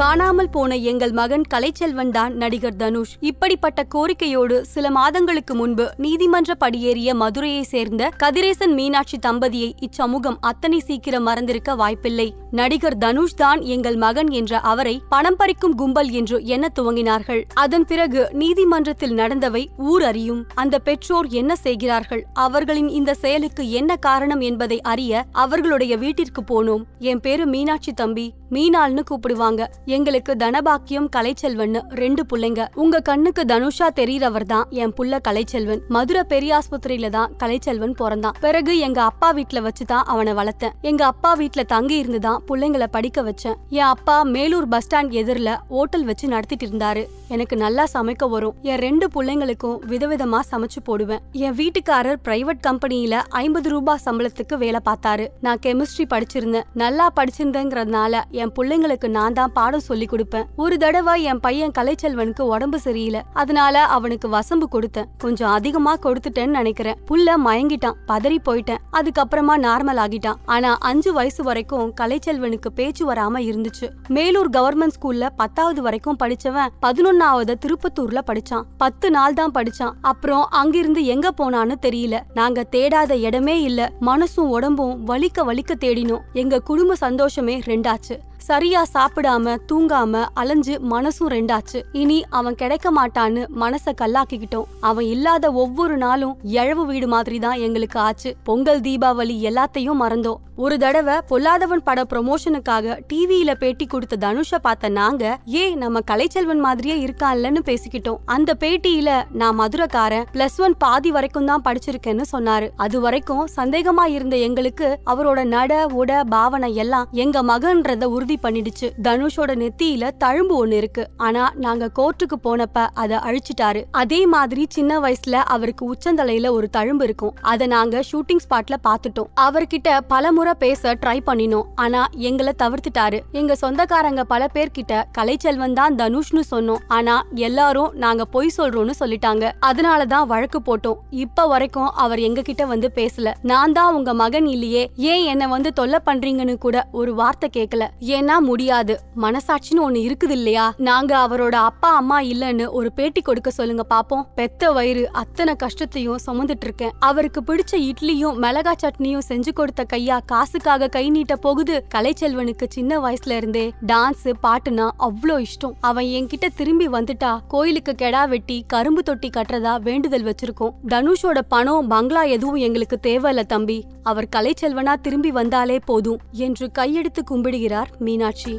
காணாமல் போன எங்கள் மகன் கலைச்செல்வன் தான் நடிகர் தனுஷ். இப்படிப்பட்ட கோரிக்கையோடு சில மாதங்களுக்கு முன்பு நீதிமன்ற படியேறிய மதுரையை சேர்ந்த கதிரேசன் மீனாட்சி தம்பதியை இச்சமூகம் அத்தனை சீக்கிரம் மறந்திருக்க வாய்ப்பில்லை. நடிகர் தனுஷ் தான் எங்கள் மகன் என்ற அவரை பணம் பறிக்கும் கும்பல் என்று எண்ண துவங்கினார்கள். அதன் பிறகு நீதிமன்றத்தில் நடந்தவை ஊர் அறியும். அந்த பெற்றோர் என்ன செய்கிறார்கள்? அவர்களின் இந்த செயலுக்கு என்ன காரணம் என்பதை அறிய அவர்களுடைய வீட்டிற்கு போனோம். என் பேரு மீனாட்சி தம்பி. மீனாள்னு கூப்பிடுவாங்க. எங்களுக்கு தனபாக்கியம் கலைச்செல்வன்னு ரெண்டு பிள்ளைங்க. உங்க கண்ணுக்கு தனுஷா தெரியறவர் தான் என் புள்ள கலைச்செல்வன். மதுரை பெரியாஸ்பத்திரியில தான் கலைச்செல்வன் பிறந்தான். பிறகு எங்க அப்பா வீட்டுல வச்சுதான் அவனை வளர்த்தேன். எங்க அப்பா வீட்டுல தங்கி இருந்துதான் பிள்ளைங்களை படிக்க வச்சேன். என் அப்பா மேலூர் பஸ் ஸ்டாண்ட் எதிரில ஓட்டல் வச்சு நடத்திட்டு இருந்தாரு. எனக்கு நல்லா சமைக்க வரும். என் ரெண்டு பிள்ளைங்களுக்கும் விதவிதமா சமைச்சு போடுவேன். என் வீட்டுக்காரர் பிரைவேட் கம்பெனியில ஐம்பது ரூபாய் சம்பளத்துக்கு வேலை பார்த்தாரு. நான் கெமிஸ்ட்ரி படிச்சிருந்தேன். நல்லா படிச்சிருந்தேங்கிறதுனால என் பிள்ளைங்களுக்கு நான் தான் பாடம் சொல்லி கொடுப்பேன். ஒரு தடவை என் பையன் கலைச்செல்வனுக்கு உடம்பு சரியில்லை. அதனால அவனுக்கு வசம்பு கொடுத்தேன். கொஞ்சம் அதிகமா கொடுத்துட்டேன்னு நினைக்கிறேன். புள்ள மயங்கிட்டான். பதறி போயிட்டேன். அதுக்கப்புறமா நார்மல் ஆகிட்டான். ஆனா அஞ்சு வயசு வரைக்கும் கலைச்செல்வனுக்கு பேச்சு வராம இருந்துச்சு. மேலூர் கவர்மெண்ட் ஸ்கூல்ல பத்தாவது வரைக்கும் படிச்சவன் பதினொன்னாவது திருப்பத்தூர்ல படிச்சான். பத்து நாள் தான் படிச்சான். அப்புறம் அங்கிருந்து எங்க போனான்னு தெரியல. நாங்க தேடாத இடமே இல்ல. மனசும் உடம்பும் வலிக்க வலிக்க தேடினோம். எங்க குடும்ப சந்தோஷமே ரெண்டாச்சு. சரியா சாப்பிடாம தூங்காம அலைஞ்சு மனசும் ரெண்டாச்சு. இனி அவன் கிடைக்க மாட்டான்னு மனச கல்லாக்கிக்கிட்டோம். அவன் இல்லாத ஒவ்வொரு நாளும் எழவு வீடு மாதிரி தான் எங்களுக்கு ஆச்சு. பொங்கல் தீபாவளி எல்லாத்தையும் மறந்தோம். ஒரு தடவை பொல்லாதவன் பட ப்ரொமோஷனுக்காக டிவியில பேட்டி கொடுத்த தனுஷ பார்த்த நாங்க ஏ நம்ம கலைச்செல்வன் மாதிரியே இருக்கான்லன்னு பேசிக்கிட்டோம். அந்த பேட்டியில நான் மதுரக்காரன் பிளஸ் ஒன் பாதி வரைக்கும் தான் படிச்சிருக்கேன்னு சொன்னாரு. அது வரைக்கும் சந்தேகமா இருந்த எங்களுக்கு அவரோட நட உட பாவனை எல்லாம் எங்க மகன்றத உறுதி பண்ணிடுச்சு. தனுஷோட நெத்தியில தழும்பு ஒண்ணு இருக்கு. ஆனா நாங்க கோர்ட்டுக்கு போனப்ப அத அழிச்சிட்டாரு. அதே மாதிரி சின்ன வயசுல அவருக்கு உச்சந்தலையில ஒரு தழும்பு இருக்கும். அத நாங்க ஷூட்டிங் ஸ்பாட்ல பாத்துட்டோம். அவர்கிட்ட பல முறை பேச ட்ரை பண்ணினோம். ஆனா எங்களை தவிர்த்துட்டாரு. எங்க சொந்தக்காரங்க பல பேர்கிட்ட கலைச்செல்வன் தான் தனுஷ்னு சொன்னோம். ஆனா எல்லாரும் நாங்க பொய் சொல்றோம்னு சொல்லிட்டாங்க. அதனாலதான் வழக்கு போட்டோம். இப்ப வரைக்கும் அவர் எங்க கிட்ட வந்து பேசல. நான் தான் உங்க மகன் இல்லையே. ஏன் என்ன வந்து தொல்லை பண்றீங்கன்னு கூட ஒரு வார்த்தை கேட்கல ஏன்னா முடியாது. மனசாட்சின்னு ஒண்ணு இருக்குது இல்லையா? நாங்க அவரோட அப்பா அம்மா இல்லன்னு ஒரு பேட்டி கொடுக்க சொல்லுங்க பாப்போம். பெத்த வயிறு அத்தனை கஷ்டத்தையும் சுமந்துட்டு இருக்கேன். அவருக்கு பிடிச்ச இட்லியும் மிளகா சட்னியும் செஞ்சு கொடுத்த கையா காசுக்காக கை நீட்ட போகுது. கலைச்செல்வனுக்கு சின்ன வயசுல இருந்தே டான்ஸ் பாட்டுனா அவ்வளோ இஷ்டம். அவன் என்கிட்ட திரும்பி வந்துட்டா கோயிலுக்கு கெடா வெட்டி கரும்பு தொட்டி கட்டுறதா வேண்டுதல் வச்சிருக்கோம். தனுஷோட பணம் பங்களா எதுவும் எங்களுக்கு தேவையில்ல தம்பி. அவர் கலைச்செல்வனா திரும்பி வந்தாலே போதும் என்று கையெடுத்து கும்பிடுகிறார் மீனாட்சி.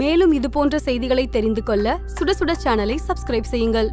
மேலும் இது போன்ற செய்திகளை தெரிந்து கொள்ள சுட சுட சேனலை சப்ஸ்கிரைப் செய்யுங்கள்.